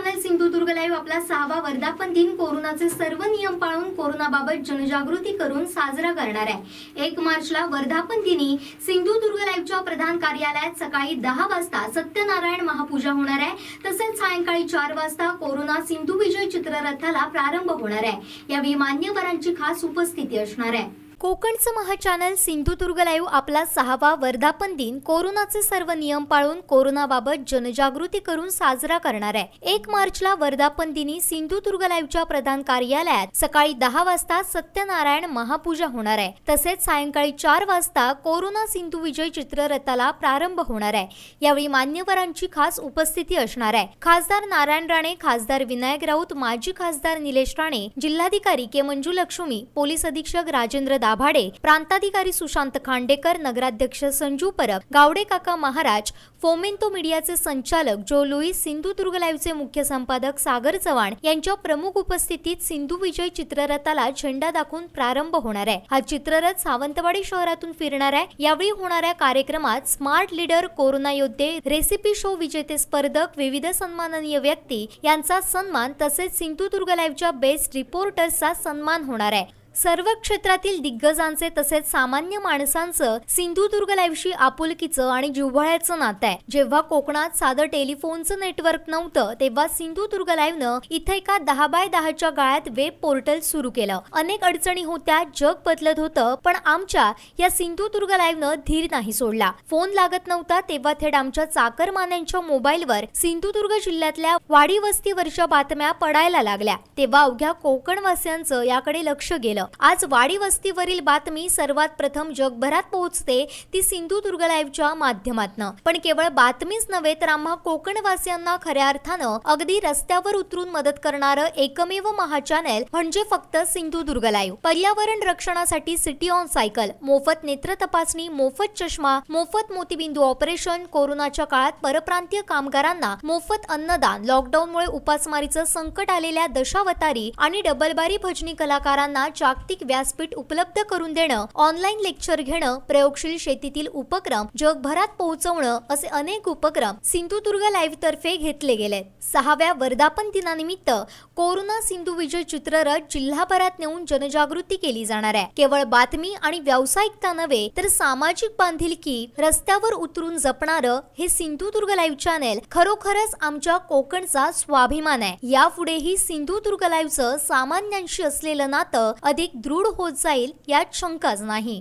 Channel Sindhudurg live आपला सहावा वर्धापन दिन कोरोनाचे सर्व नियम पाळून कोरोनाबाबत जनजागृती करून साजरा करणार आहे. एक मार्चला वर्धापन दिनी सिंधुदुर्ग लाईव्हच्या प्रधान कार्यालयात सकाळी दहा वाजता सत्यनारायण महापूजा होणार आहे. तसेच सायंकाळी चार वाजता कोरोना सिंधू विजय चित्ररथाला प्रारंभ होणार आहे. यावेळी मान्यवरांची खास उपस्थिती असणार आहे. कोकणचं महाचॅनल सिंधुदुर्ग लाईव्ह आपला सहावा वर्धापन दिन. कोरोनाचे सर्व नियम पाळून कोरोनाबाबत जनजागृती करून साजरा करणार आहे. एक मार्चला वर्धापन दिनी सिंधुदुर्ग लाईव्हच्या प्रधान कार्यालयात सकाळी दहा वाजता सत्यनारायण महापूजा होणार आहे. तसेच सायंकाळी चार वाजता कोरोना सिंधू विजय चित्ररथाला प्रारंभ होणार आहे. यावेळी मान्यवरांची खास उपस्थिती असणार आहे. खासदार नारायण राणे खासदार विनायक राऊत माजी खासदार निलेश राणे जिल्हाधिकारी के मंजू लक्ष्मी पोलीस अधीक्षक राजेंद्र दाभाडे प्रांताधिकारी सुशांत खांडेकर नगराध्यक्ष संजू परब गावडे काका महाराज फोमेंतो मीडियाचे संचालक जो लुईस सिंधुदुर्ग लाईव्हचे मुख्य संपादक सागर चव्हाण यांच्या प्रमुख उपस्थितीत सिंधू विजय चित्ररथाला झेंडा दाखवून प्रारंभ होणार आहे. हा चित्ररथ सावंतवाडी शहरातून फिरणार आहे. यावेळी होणाऱ्या कार्यक्रमात स्मार्ट लीडर कोरोना योद्धे रेसिपी शो विजेते स्पर्धक विविध सन्माननीय व्यक्ती यांचा सन्मान तसेच सिंधुदुर्ग लाईव्हच्या बेस्ट रिपोर्टर्सचा सन्मान होणार आहे. सर्व क्षेत्रातील दिग्गजांचे तसेच सामान्य माणसांचं सिंधुदुर्ग लाईव्हशी आपुलकीचं आणि जिव्हाळ्याचं नातं आहे. जेव्हा कोकणात साधं टेलिफोनचं नेटवर्क नव्हतं तेव्हा सिंधुदुर्ग लाईव्हनं इथं एका दहा बाय दहाच्या गाळ्यात वेब पोर्टल सुरू केलं. अनेक अडचणी होत्या जग बदलत होतं पण आमच्या या सिंधुदुर्ग लाईव्हनं धीर नाही सोडला. फोन लागत नव्हता तेव्हा थेट आमच्या चाकरमान्यांच्या मोबाईलवर सिंधुदुर्ग जिल्ह्यातल्या वाडी वस्तीवरच्या बातम्या पडायला लागल्या. तेव्हा अवघ्या कोकणवासियांचं याकडे लक्ष गेलं. आज वाडी वस्तीवरील बातमी सर्वात प्रथम जगभरात पोहोचते ती सिंधुदुर्ग लाईव्हच्या माध्यमातनं. पण केवळ बातमीच नव्हे तर आम्हा कोकणवासियांना खऱ्या अर्थानं अगदी रस्त्यावर उतरून मदत करणारं एकमेव महाचॅनेल म्हणजे फक्त सिंधुदुर्ग लाईव्ह. पर्यावरण रक्षणासाठी सिटी ऑन सायकल मोफत नेत्र तपासणी मोफत चष्मा मोफत मोतीबिंदू ऑपरेशन कोरोनाच्या काळात परप्रांतीय कामगारांना मोफत अन्नदान लॉकडाऊनमुळे उपासमारीचं संकट आलेल्या दशावतारी आणि डबलबारी भजनी कलाकारांना जागतिक व्यासपीठ उपलब्ध करून देणं ऑनलाईन लेक्चर घेणं प्रयोगशील शेतीतील उपक्रम जगभरात पोहोचवणं असे अनेक उपक्रम सिंधुदुर्ग लाईव्ह तर्फे घेतले गेले सहाव्या वर्धापन दिनानिमित्त कोरोना सिंधू विजय चित्ररथ जिल्हाभरात नेऊन जनजागृती केली जाणार आहे. केवळ बातमी आणि व्यावसायिकता नव्हे तर सामाजिक बांधिलकी रस्त्यावर उतरून जपणारं हे सिंधुदुर्ग लाईव्ह चॅनेल खरोखरच आमच्या कोकणचा स्वाभिमान आहे. यापुढेही सिंधुदुर्ग लाईव्हचं सामान्यांशी असलेलं नातं अधिक दृढ होत जाईल यात शंकाच नाही.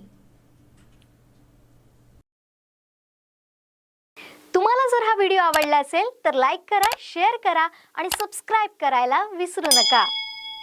तुम्हाला जर हा व्हिडिओ आवडला असेल तर लाईक करा शेअर करा आणि सबस्क्राईब करायला विसरू नका.